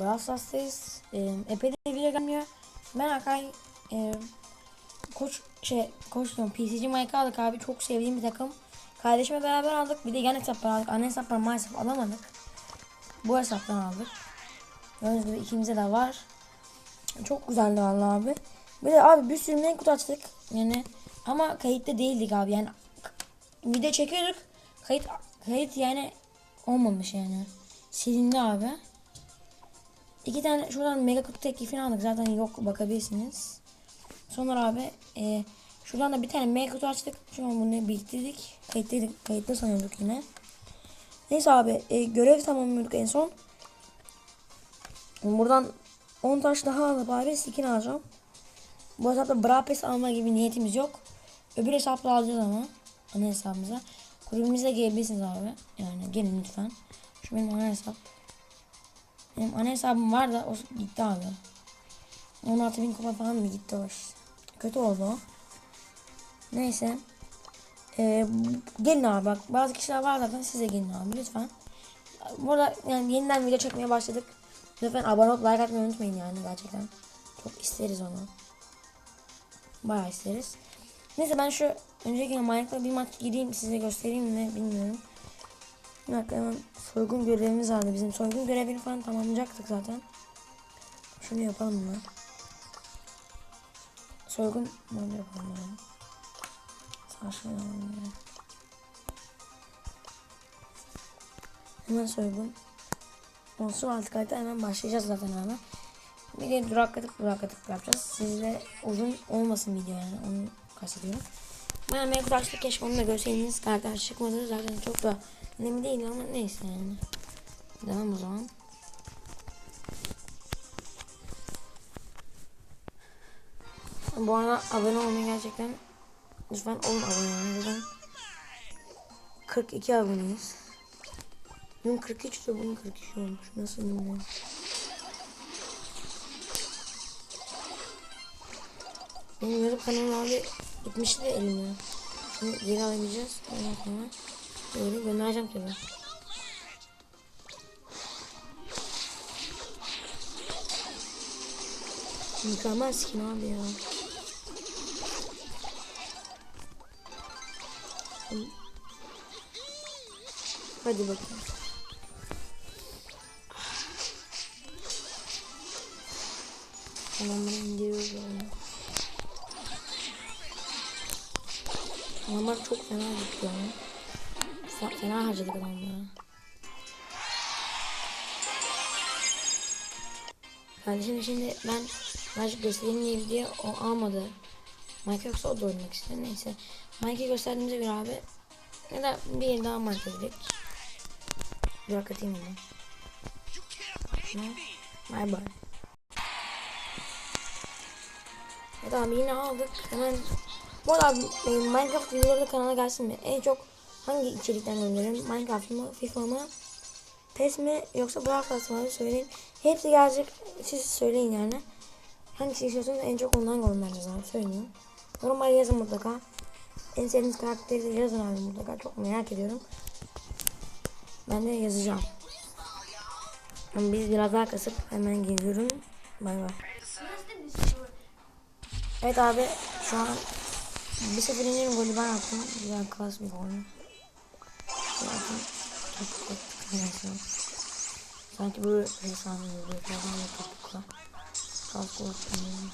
Brawl Stars'tayız. E, epey de video gelmiyor. Ben Akay e, koç şey koç diyorum PCG Mike'ı aldık abi. Çok sevdiğim bir takım. Kardeşimle beraber aldık. Bir de yan hesaplar aldık. Ana hesapları maalesef alamadık. Bu hesaptan aldık. Gördüğünüz gibi ikimize de var. Çok güzeldi vallahi abi. Bir de abi bir sürü main kutu açtık. Yani ama kayıtta değildik abi. Yani video çekiyorduk. Kayıt kayıt yani olmamış yani. Silindi abi. İki tane şuradan mega kutu teklifini aldık. Zaten yok bakabilirsiniz. Sonra abi e, şuradan da bir tane mega kutu açtık. Şu an bunu biriktirdik. Kayıttaydık. Kayıtta sanıyorduk yine. Neyse abi e, görev tamamlıyorduk en son. Buradan 10 taş daha alıp abi skin alacağım. Bu hesapta Brapes alma gibi niyetimiz yok. Öbür hesapla alacağız ama. Ana hesabımıza. Kulübümüze gelebilirsiniz abi. Yani gelin lütfen. Şu benim ana hesap. Benim ana hesabım var da o gitti abi. 16 bin kupa falan mı gitti o iş. Kötü oldu. Neyse. Ee, gelin abi bak bazı kişiler var zaten size gelin abi lütfen. Burada yani yeniden video çekmeye başladık. Lütfen abone olup like atmayı unutmayın yani gerçekten. Çok isteriz onu. Bayağı isteriz. Neyse ben şu önceki Minecraft'ta bir maç gireyim size göstereyim mi bilmiyorum. Bir dakika hemen soygun görevimiz vardı bizim. Soygun görevini falan tamamlayacaktık zaten. Şunu yapalım mı? Soygun ne yapalım yani? Saçmalayalım ya. Hemen soygun. Olsun artık harita hemen başlayacağız zaten abi. Bir de duraklatıp duraklatıp yapacağız. Sizde uzun olmasın video yani onu kastediyorum. Ben mevcut açtık keşke onu da görseydiniz. Karakter çıkmadı zaten çok da önemli değil ama neyse yani. Devam o zaman. Bu arada abone olmayı gerçekten lütfen olun abone. Zaten 42 aboneyiz. Bunun 43 de bunun 42 olmuş. Nasıl bilmiyorum. Benim YouTube kanalım abi gitmişti de elimden. Şunu geri alabileceğiz. Ondan sonra böyle göndereceğim tabii. Mükemmel skin abi ya. Hadi bakalım. Bunu indiriyoruz yani. Adamlar çok fena gitti yani. Fe- Fena harcadık adamları. Kardeşim şimdi ben Magic göstereyim diye video o almadı. Mike yoksa o da oynamak istiyor. Neyse. Mike'i gösterdiğimize göre abi ya da bir daha Mike dedik. Dur atayım onu. Bye bye. Evet abi yine aldık. Hemen bu arada e, Minecraft videoları kanala gelsin mi? En çok hangi içerikten gönderirim? Minecraft mı? FIFA mı? PES mi? Yoksa Stars mı? Söyleyin. Hepsi gelecek. Siz söyleyin yani. Hangisini istiyorsanız en çok ondan göndereceğiz abi. Söyleyin. Yorumlara yazın mutlaka. En sevdiğiniz karakteri yazın abi mutlaka. Çok merak ediyorum. Ben de yazacağım. Ama biz biraz daha kasıp hemen geliyorum. Bay bay. Evet abi şu an bir sefer golü ben attım. Güzel klas bir gol. Zaten topukla tıkanıyorsun. Sanki böyle efsane oluyor. Falan da topukla. Tıkanıyorum.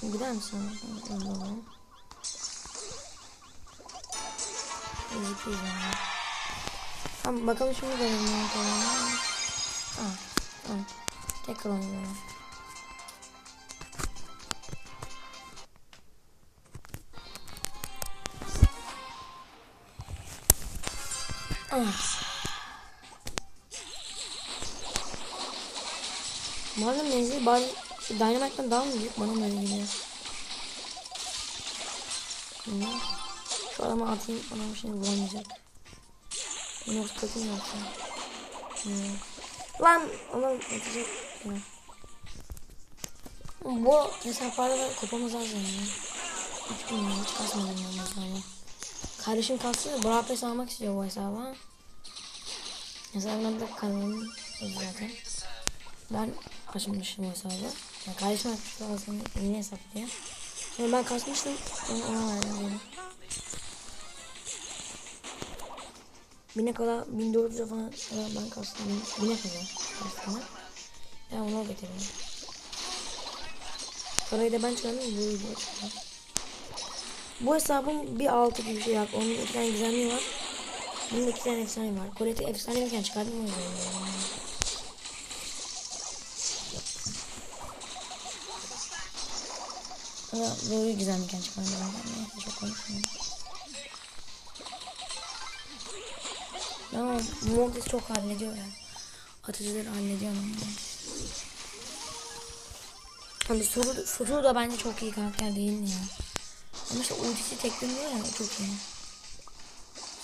Şimdi gider misin? Olalım. Ezikiyiz yani. Tamam bakalım şimdi görelim ne yapalım. Tamam. Tamam. Tekrar oynuyorum. Ah. Bana menzil bari Dynamite'dan daha mı büyük? Bana mı öyle geliyor? Bilmiyorum. Şu adamı atayım. Adam şimdi vuramayacak. Yoksa kötü mü yapsam? Hmm. Lan adam atacak. Ya. Bu hesaplarda da kupamız az yani. Hiç bilmiyorum. Hiç kasmadım ben hesabı. Kardeşim da Brawl Pass almak istiyor bu hesaba. Hesabın adı da kanalım. zaten. Ben açmıştım o hesabı. Yani kardeşim açmıştı aslında yeni hesap diye. Sonra ben kasmıştım. Sonra ona verdim böyle. Bine kadar 1400'e falan ben kastım. Bine kadar kastım. Ya onu getirdim. Parayı da ben çıkardım. Bu video çıkardım. Bu hesabın bir altı bir şey yok. Onun iki tane gizemli var. Bunun iki tane efsane var. Koleti efsane birken çıkardım o yüzden. yani. Ama doğru gizemliyken çıkardım. Neyse çok konuşmuyorum. Ama Montes çok hallediyor ya. Atıcıları hallediyor ama. Hani Suru, Suru da bence çok iyi karakter değil mi ya? Ama işte ultisi tekleniyor ya o çok iyi.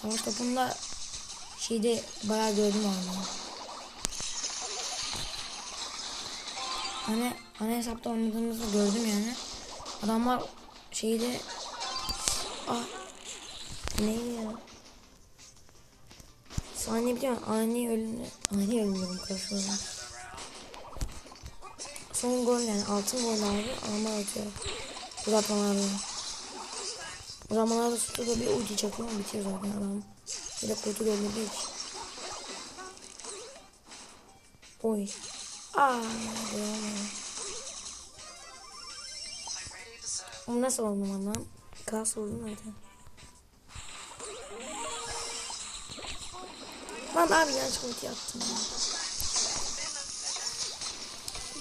Savaş topunda şeyde bayağı gördüm onu. Hani hani hesapta oynadığımızda gördüm yani. Adamlar şeyde ah ne ya? Saniye biliyor musun? Ani ölümle ani ölümle karşıladım. Son gol yani altın gol abi ama atıyor. Uzatmalarda. Uzatmalarda sütü da bir ulti çakıyor bitiyor zaten adam. Bir de kötü görmediği için. Oy. Aa, devam Ama nasıl oldum lan? Kas oldum zaten. Lan abi yanlış ulti attım. ya.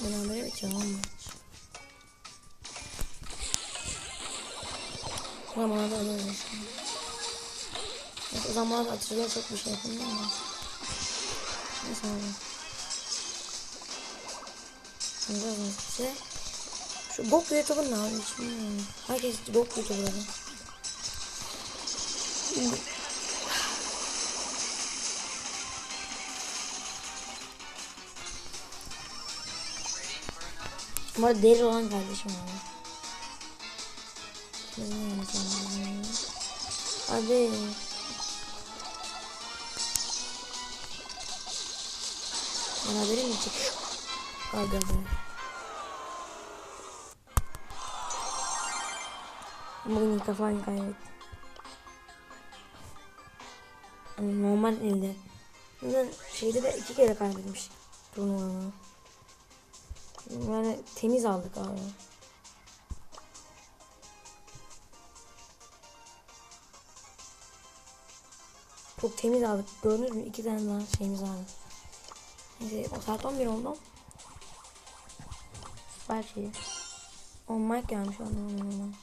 Ben haberi bitiyor ama. Zamanında alıyoruz. Evet, o zaman atıcılar çok bir şey yapamıyor ama. Neyse abi. Şimdi size. Şu Gok YouTuber ne abi hiç bilmiyorum. Herkes Gok YouTuber'da. Ama deri olan kardeşim abi. Hadi. Bana haberim mi çık? Hadi hadi. Bugün ilk defa normal elde. Şimdi şeyde de iki kere kaybetmiş turnuvanı. Yani temiz aldık abi. Çok temiz aldık. Gördünüz mü? İki tane daha şeyimiz aldık. Neyse o saat 11 oldu. Süper şey. O mic gelmiş ondan.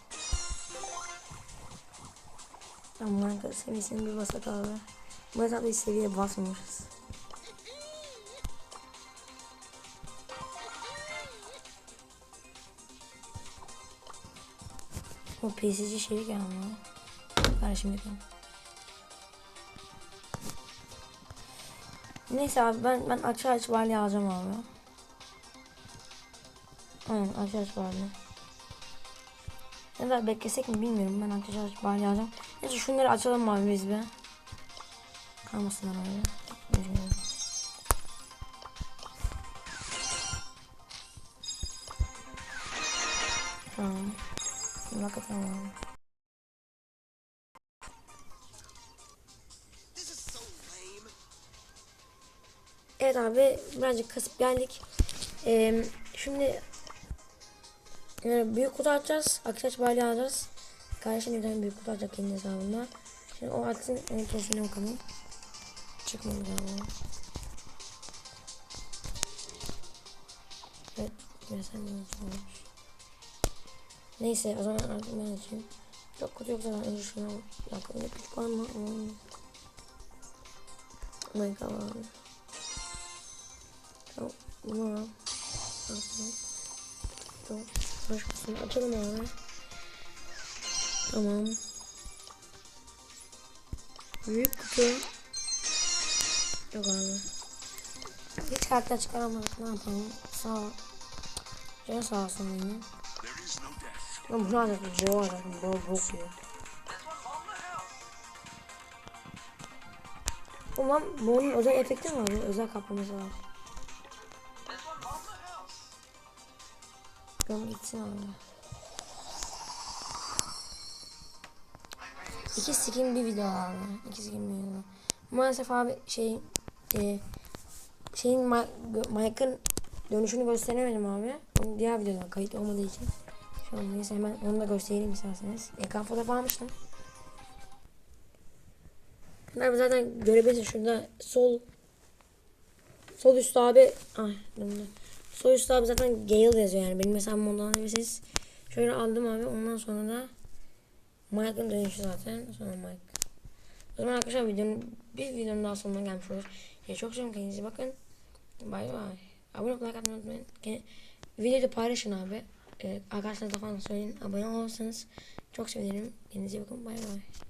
Tamam kanka seviyesini bir basak abi. Bu hesapta hiç seviye basmamışız. O PCC şey geldi lan. Neyse abi ben ben açı aç varlığı alacağım abi. Aynen açı aç varlığı. Ya da beklesek mi bilmiyorum ben açı aç varlığı alacağım. Neyse şunları açalım abi biz bir. Kalmasınlar öyle. Üzgünüm. Tamam. Hakikaten Evet abi birazcık kasıp geldik. Ee, şimdi yani büyük kutu açacağız. Aksaç bayrağı alacağız. Kardeşim bir tane büyük kutu açacak kendi hesabında. Şimdi o açsın onun profiline bakalım. Çıkmadı galiba. Evet. Mesela olmuş. Neyse o zaman artık ben açayım. Çok kötü yok zaten önce şuna bakalım. Ne küçük var mı? Oh my god. Bunu al. Tamam. Başkasını açalım abi. Tamam. Büyük kutu. Yok abi. Hiç kartlar çıkaramadık. Ne yapalım? Sağ ol. Canı sağ olsun benim. Ben bunu alacaktım. Boğa alacaktım. Boğa bok yiyor. Ulan Boğa'nın özel efekti mi var? Özel kaplaması var. Bırakın gitsin abi. İki skin bir video abi. İki skin bir video. Maalesef abi şey e, şeyin Mike'ın dönüşünü gösteremedim abi. Onun diğer videodan kayıt olmadığı için. Şu an neyse hemen onu da göstereyim isterseniz. Ekran fotoğrafı almıştım. Bunlar zaten görebilirsiniz şurada sol sol üstte abi ay döndü. Sol üstte abi zaten Gale yazıyor yani benim hesabım ondan alabilirsiniz. Şöyle aldım abi ondan sonra da Mike'ın dönüşü zaten sonra Mike. O zaman arkadaşlar videonun bir videonun daha sonuna gelmiş oluruz. Ya çok seviyorum kendinize bakın. Bay bay. Abone olmayı like unutmayın. Videoyu paylaşın abi. Ee, arkadaşlarınıza falan söyleyin. Abone olursanız çok sevinirim. Kendinize bakın. Bay bay.